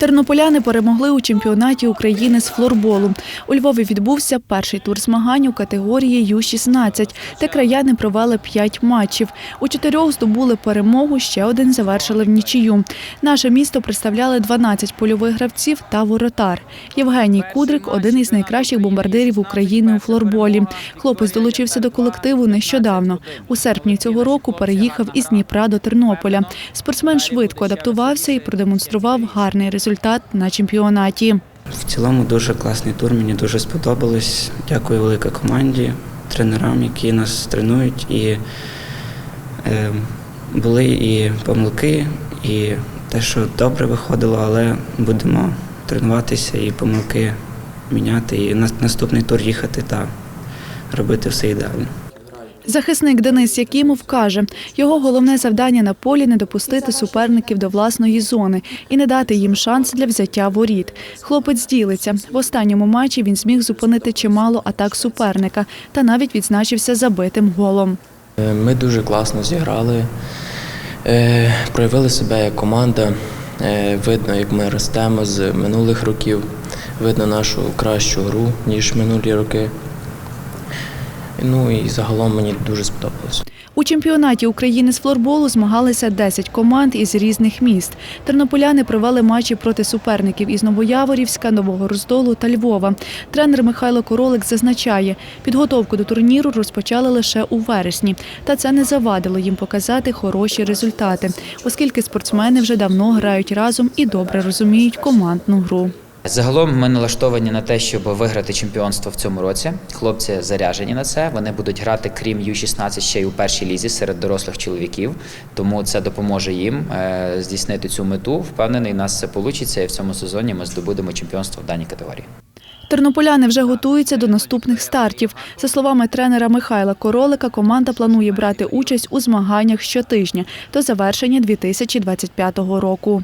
Тернополяни перемогли у чемпіонаті України з флорболу. У Львові відбувся перший тур змагань у категорії Ю-16, де краяни провели п'ять матчів. У чотирьох здобули перемогу, ще один завершили в нічию. Наше місто представляли 12 польових гравців та воротар. Євгеній Кудрик – один із найкращих бомбардирів України у флорболі. Хлопець долучився до колективу нещодавно. У серпні цього року переїхав із Дніпра до Тернополя. Спортсмен швидко адаптувався і продемонстрував гарний результат на чемпіонаті. В цілому дуже класний тур, мені дуже сподобалось. Дякую великій команді, тренерам, які нас тренують. І е, були і помилки, і те, що добре виходило, але будемо тренуватися і помилки міняти, і на наступний тур їхати та робити все ідеально. Захисник Денис Якимов каже, його головне завдання на полі не допустити суперників до власної зони і не дати їм шанс для взяття воріт. Хлопець ділиться. В останньому матчі він зміг зупинити чимало атак суперника та навіть відзначився забитим голом. Е, Ми дуже класно зіграли, е, проявили себе як команда. Е, Видно, як ми ростемо з минулих років. Видно нашу кращу гру, ніж минулі роки. Ну і загалом мені дуже сподобалось. У чемпіонаті України з флорболу змагалися 10 команд із різних міст. Тернополяни провели матчі проти суперників із Новояворівська, Нового Роздолу та Львова. Тренер Михайло Королик зазначає, підготовку до турніру розпочали лише у вересні, та це не завадило їм показати хороші результати, оскільки спортсмени вже давно грають разом і добре розуміють командну гру. Загалом ми налаштовані на те, щоб виграти чемпіонство в цьому році. Хлопці заряжені на це. Вони будуть грати, крім Ю-16, ще й у першій лізі серед дорослих чоловіків. Тому це допоможе їм е, здійснити цю мету. Впевнений, у нас це вийде, і в цьому сезоні ми здобудемо чемпіонство в даній категорії. Тернополяни вже готуються до наступних стартів. За словами тренера Михайла Королика, команда планує брати участь у змаганнях щотижня до завершення 2025 року.